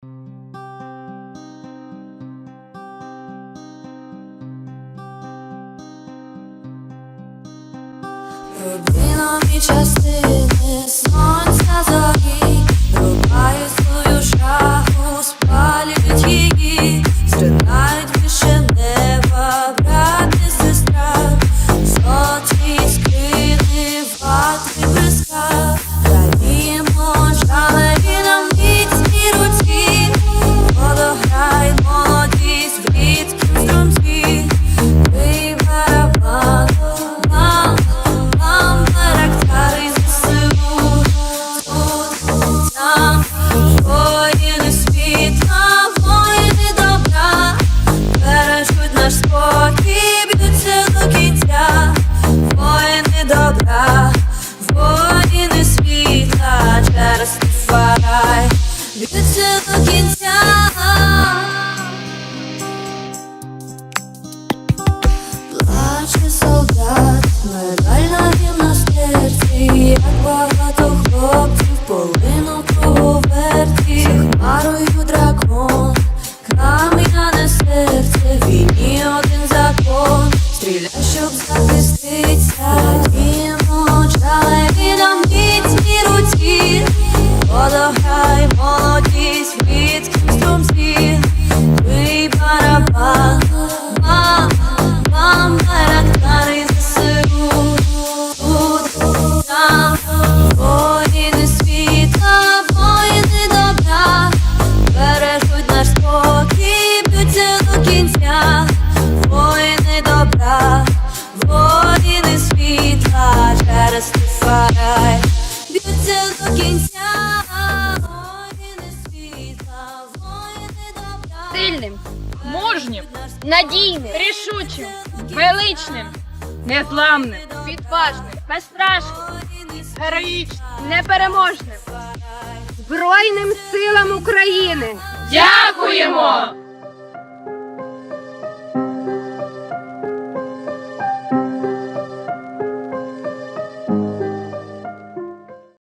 Been on me just in this long Медаль на гімнастерці, як багато хлопців полину. сильним, мужнім, надійним, рішучим, величним, незламним, відважним, безстрашним, героїчним, непереможним, Збройним силам України. Дякуємо!